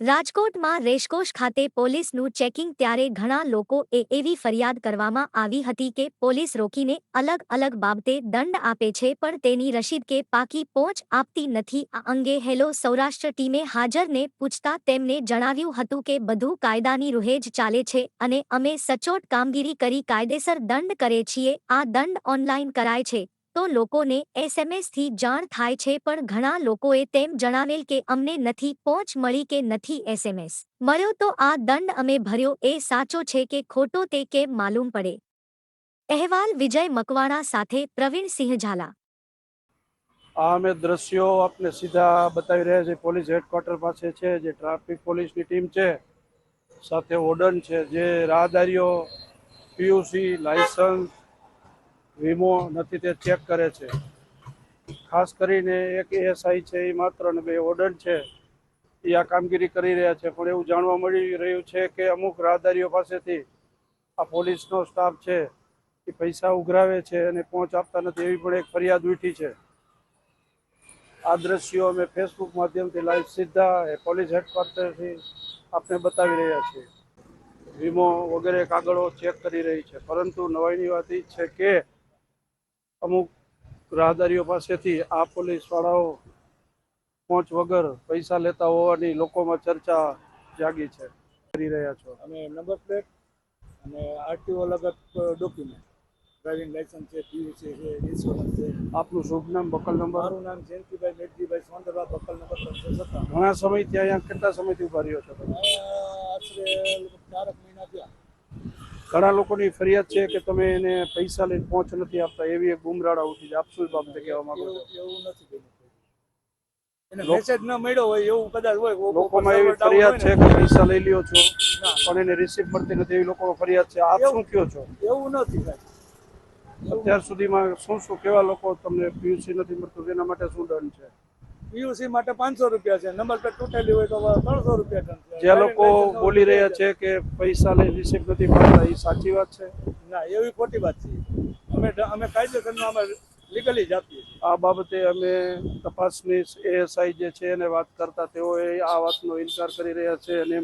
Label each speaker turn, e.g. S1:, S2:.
S1: રાજકોટમાં રેશકોશ ખાતે પોલીસનું ચેકિંગ ત્યારે ઘણા લોકો એ એવી ફરિયાદ કરવામાં આવી હતી કે પોલીસ રોકીને અલગ અલગ બાબતે દંડ આપે છે પણ તેની રસીદ કે પાકી પહોંચ આપતી નથી. આ અંગે હેલો સૌરાષ્ટ્ર ટીમે હાજરને પૂછતા તેમને જણાવ્યું હતું કે બધું કાયદાની રૂહે જ ચાલે છે અને અમે સચોટ કામગીરી કરી કાયદેસર દંડ કરે છીએ. આ દંડ ઓનલાઈન કરાય છે. તો લોકોને એસએમએસથી જાણ થાય છે, પણ ઘણા લોકોએ તેમ જણાવેલ કે અમને નથી, પહોંચ મળી કે નથી એસએમએસ. મળ્યો તો આ દંડ અમે ભર્યો, એ સાચો છે કે ખોટો તે કેમ માલુમ પડે? અહેવાલ વિજય મકવાણા સાથે પ્રવીણસિંહ ઝાલા.
S2: આ અમે દ્રશ્યો આપને સીધા બતાવી રહ્યા છે પોલીસ હેડક્વાર્ટર પાસે છે, જે ટ્રાફિક પોલીસની ટીમ છે, સાથે ઓર્ડન છે, જે રાહદારીઓ, પીયુસી, લાયસન્સ વીમો નથી તે ચેક કરે છે. ખાસ કરીને એક એએસઆઈ છે, એ માત્ર ને બે ઓર્ડન છે. એ આ કામગીરી કરી રહ્યા છે, પણ એવું જાણવા મળી રહ્યું છે કે અમુક રાહદારીઓ પાસેથી આ પોલીસનો સ્ટાફ છે, એ પૈસા ઉઘરાવે છે અને પહોંચ આપતા નથી એવી પણ એક ફરિયાદ ઉઠી છે. આ દ્રશ્યો અમે ફેસબુક માધ્યમથી લાઈવ સીધા એ પોલીસ હેડક્વાર્ટરથી આપને બતાવી રહ્યા છીએ. વીમો વગેરે કાગળો ચેક કરી રહી છે, પરંતુ નવાઈની વાત એ છે કે અમુક રાહદારીઓ પાસેથી આ પોલીસ વાળાઓ પહોંચ વગર પૈસા લેતા હોવાની લોકોમાં ચર્ચા જાગી છે. કરી રહ્યા છો.
S3: અને નંબર પ્લેટ અને આરટીઓ લગત ડોક્યુમેન્ટ. ડ્રાઇવિંગ લાઇસન્સ છે પીયુસી છે ઇન્સ્યોરન્સ છે.
S2: આપનું શુભ નામ બકલ નંબર?
S3: મારું નામ જયંતિભાઈ મેઘજીભાઈ સોંદરવા બકલ નંબર ત્રણસો સત્તાવન
S2: ઘણા સમયથી અહીંયા કેટલા સમયથી ઊભા રહ્યો છો
S3: આશરે ચારક મહિના થયા.
S2: ઘણા લોકોની ફરિયાદ છે કે તમે એને પૈસા લઈને પહોંચ નથી આપતા એવી એક ગુમરાળા ઉઠી છે. આપ શું બાબતે કહેવા માંગો છો.
S3: એવું એવું નથી એને મેસેજ ન મળ્યો હોય એવું કદાચ હોય
S2: લોકોમાં એવી ફરિયાદ છે કે પૈસા લઈ લ્યો છો પણ એને રિસીવ મળતી નથી એવી લોકોનો ફરિયાદ છે. આપ શું કયો છો?
S3: એવું નથી
S2: અત્યાર સુધીમાં શું શું કેવા લોકો તમને પીયુસી નથી મળતું? તેના માટે શું દંડ છે?
S3: પીયુસી માટે પાંચસો રૂપિયા છે. નંબર પ્લેટ તૂટેલી હોય તો ત્રણસો રૂપિયા ટન
S2: જે લોકો બોલી રહ્યા છે કે પૈસા લઈ રિસીવ નથી મળતા એ સાચી વાત છે?
S3: ના એવી ખોટી વાત છે. અમે અમે કાયદેસરનો અમે લીગલી જ આપીએ
S2: આ બાબતે અમે તપાસની એએસઆઈ જે છે એને વાત કરતા તેઓએ આ વાતનો ઇનકાર કરી રહ્યા છે અને